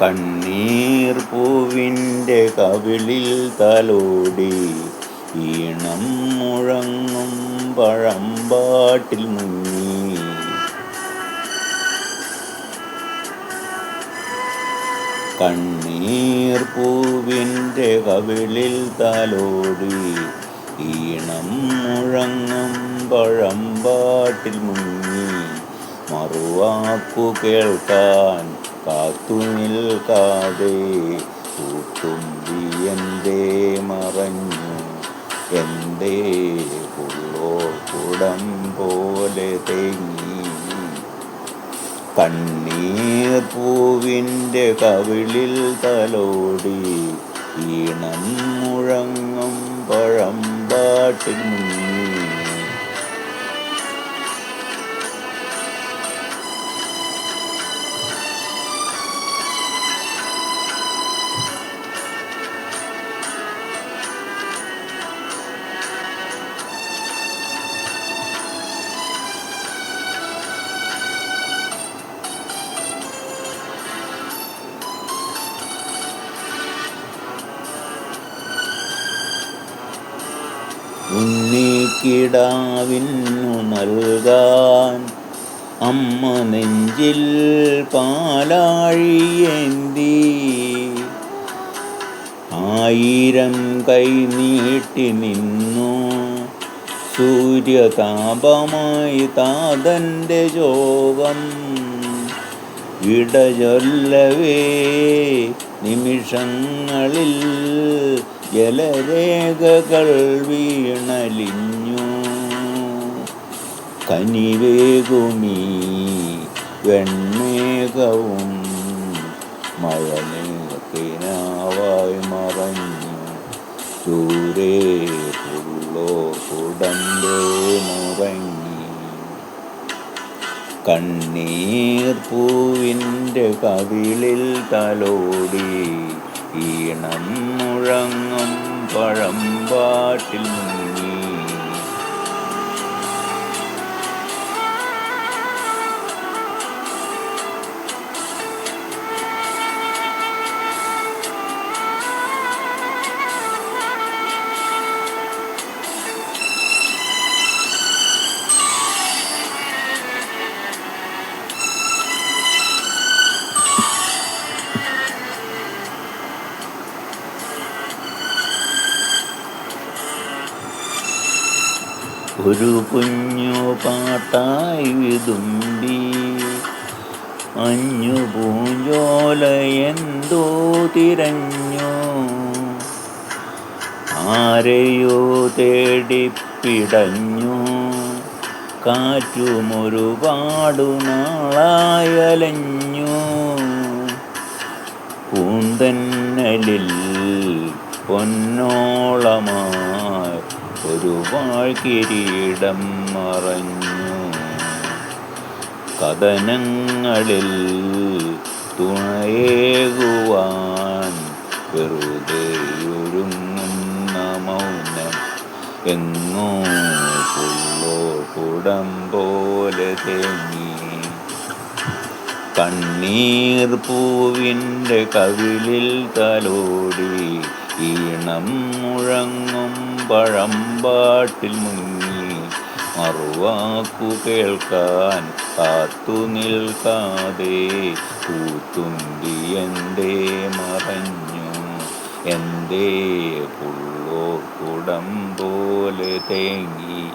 കണ്ണീർ പൂവിന്റെ കവിളിൽ തലോടി ഈണം മുഴങ്ങും പഴമ്പാട്ടിൽ മുങ്ങി. കണ്ണീർ പൂവിന്റെ കവിളിൽ തലോടി ഈണം മുഴങ്ങും പഴമ്പാട്ടിൽ മുങ്ങി. മറുവാക്കു കേൾക്കാൻ കാത്തു നിൽക്കാതെ എന്റെ മറഞ്ഞു എന്തേ പുള്ളോ കുടം പോലെ തേങ്ങി. കണ്ണീർ പൂവിന്റെ കവിളിൽ തലോടി ഈണം മുഴങ്ങും പഴം പാട്ടിൽ മുങ്ങി. ഉണ്ണിക്കിടാവിന്നു നൽകാൻ അമ്മ നെഞ്ചിൽ പാലാഴിയേന്തി. ആയിരം കൈ നീട്ടി നിന്നു. സൂര്യതാപമായി താതന്റെ ജോകം ഇടചൊല്ലവേ നിമിഷങ്ങളിൽ ജലരേഖകൾ വീണലിഞ്ഞു. കനിവേകുമീ വെണ്ണേകവും മഴനേക്കിനാവായി മറഞ്ഞു. ചൂരേ പുള്ളോ കുടമ്പേ മുറങ്ങി. കണ്ണീർ പൂവിന്റെ കവിളിൽ തലോടി ഈണം മുഴങ്ങും പഴമ്പാട്ടിൽ മുങ്ങി ഒരു കുഞ്ഞു പാട്ടായി വിതുമ്പി. അഞ്ഞു പൂഞ്ചോല എന്തോ തിരഞ്ഞു. ആരെയോ തേടിപ്പിടഞ്ഞു. കാറ്റുമൊരുപാടു നാളായലഞ്ഞു പൂന്തന്നലിൽ പൊന്നോളമായി ഒരു വാഴ്കിരീടം മറഞ്ഞു. കഥനങ്ങളിൽ തുണയേകുവാൻ വെറുതെയൊരുങ്ങുന്ന മൗനം എങ്ങോ പുള്ളോ കുടം പോലെ തേങ്ങി. കണ്ണീർ പൂവിന്റെ കവിളിൽ തലോടി ഈണം മുഴങ്ങും പഴമ്പാട്ടിൽ മുങ്ങി. മറുവാക്കു കേൾക്കാൻ കാത്തു നിൽക്കാതെ കൂത്തുണ്ടി എന്റെ മറഞ്ഞു. എന്തേ പുള്ളോ കുടം പോലെ തേങ്ങി.